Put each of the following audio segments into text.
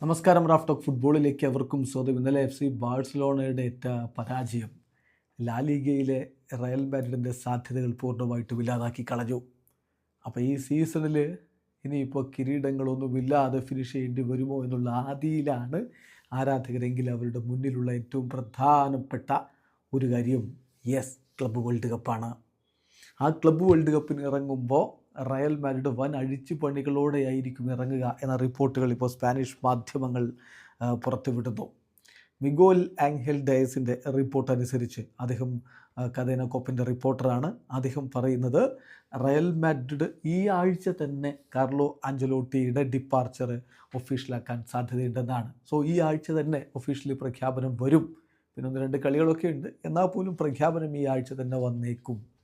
നമസ്കാരം Raf talk ഫുട്ബോളിലേക്ക് അവർക്കും സ്വാഗതം. ഇന്നലെ എഫ് സി ബാഴ്സലോണയുടെ ഏറ്റ പരാജയം ലാലിഗയിലെ റയൽ മാഡ്രിഡിന്റെ സാധ്യതകൾ പൂർണമായിട്ടും ഇല്ലാതാക്കി കളഞ്ഞു. അപ്പോൾ ഈ സീസണിൽ ഇനിയിപ്പോൾ കിരീടങ്ങളൊന്നുമില്ലാതെ ഫിനിഷ് ചെയ്യേണ്ടി വരുമോ എന്നുള്ള ആദിയിലാണ് ആരാധകരെങ്കിൽ അവരുടെ മുന്നിലുള്ള ഏറ്റവും പ്രധാനപ്പെട്ട ഒരു കാര്യം യെസ് ക്ലബ്ബ് വേൾഡ് കപ്പാണ്. ആ ക്ലബ്ബ് വേൾഡ് കപ്പിന് ഇറങ്ങുമ്പോൾ റയൽ മാഡ്രിഡ് വൻ അഴിച്ചുപണികളോടെയായിരിക്കും ഇറങ്ങുക എന്ന റിപ്പോർട്ടുകൾ ഇപ്പോൾ സ്പാനിഷ് മാധ്യമങ്ങൾ പുറത്തുവിടുന്നു. മിഗോൽ ആംഗൽ ഡയസിന്റെ റിപ്പോർട്ട് അനുസരിച്ച് അദ്ദേഹം കഥേന കോപ്പിന്റെ റിപ്പോർട്ടറാണ്. അദ്ദേഹം പറയുന്നത് റയൽ മാഡ്രിഡ് ഈ ആഴ്ച തന്നെ കാർലോ ആഞ്ചലോട്ടിയുടെ ഡിപ്പാർച്ചർ ഒഫീഷ്യലാക്കാൻ സാധ്യതയുണ്ടെന്നാണ്. സോ ഈ ആഴ്ച തന്നെ ഒഫീഷ്യലി പ്രഖ്യാപനം വരും. പിന്നെ ഒന്ന് രണ്ട് കളികളൊക്കെ ഉണ്ട്. എന്നാൽ പോലും പ്രഖ്യാപനം ഈ ആഴ്ച തന്നെ വന്നേക്കും.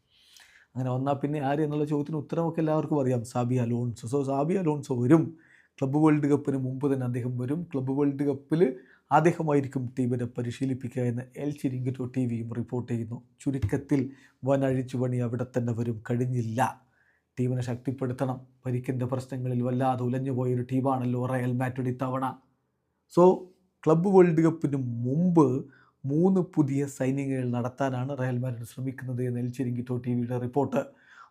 അങ്ങനെ വന്നാൽ പിന്നെ ആര് എന്നുള്ള ചോദ്യത്തിന് ഉത്തരമൊക്കെ എല്ലാവർക്കും അറിയാം. Xabi Alonso. So Xabi Alonso വരും. ക്ലബ്ബ് വേൾഡ് കപ്പിന് മുമ്പ് തന്നെ അദ്ദേഹം വരും. ക്ലബ്ബ് വേൾഡ് കപ്പിൽ അദ്ദേഹമായിരിക്കും ടീമിനെ പരിശീലിപ്പിക്കുക എന്ന് എൽ ചിരിങ്കിറ്റോ ടി വിയും റിപ്പോർട്ട് ചെയ്യുന്നു. ചുരുക്കത്തിൽ വനഴിച്ചു പണി അവിടെ തന്നെ വരും. കഴിഞ്ഞില്ല. ടീമിനെ ശക്തിപ്പെടുത്തണം. പരിക്കിന്റെ പ്രശ്നങ്ങളിൽ വല്ലാതെ ഉലഞ്ഞു പോയൊരു ടീമാണല്ലോ റയൽ മാഡ്രിഡ് തവണ സോ ക്ലബ്ബ് വേൾഡ് കപ്പിന് മുമ്പ് മൂന്ന് പുതിയ സൈനികങ്ങൾ നടത്താനാണ് റയൽ മാഡ്രിഡ് ശ്രമിക്കുന്നത് എന്ന് എൽ ടോ ടി വിയുടെ റിപ്പോർട്ട്.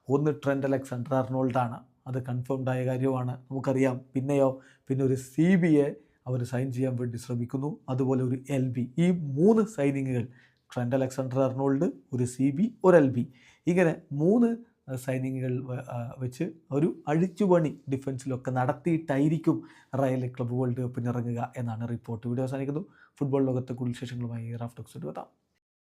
ഒന്ന് ട്രെൻഡ് അലക്സാണ്ടർ അർണോൾഡാണ്. അത് കൺഫേംഡ് ആയ കാര്യമാണ് നമുക്കറിയാം. പിന്നെയോ പിന്നെ ഒരു സി ബിയെ അവർ സൈൻ ചെയ്യാൻ വേണ്ടി ശ്രമിക്കുന്നു. അതുപോലെ ഒരു എൽ ബി. ഈ മൂന്ന് സൈനിങ്ങുകൾ ട്രെൻഡ് അലക്സാണ്ടർ അർണോൾഡ് ഒരു സി ബി ഒരു എൽ ബി. ഇങ്ങനെ മൂന്ന് സൈനിങ്ങുകൾ വെച്ച് ഒരു അഴിച്ചുപണി ഡിഫൻസിലൊക്കെ നടത്തിയിട്ടായിരിക്കും റയൽ ക്ലബ് വേൾഡ് കപ്പിനിറങ്ങുക എന്നാണ് റിപ്പോർട്ട്. വീഡിയോ അവസാനിക്കുന്നു. ഫുട്ബോൾ ലോകത്തെ കൂടുതൽ വിശേഷങ്ങളുമായി റാഫ്റ്റോക്സ് എത്താം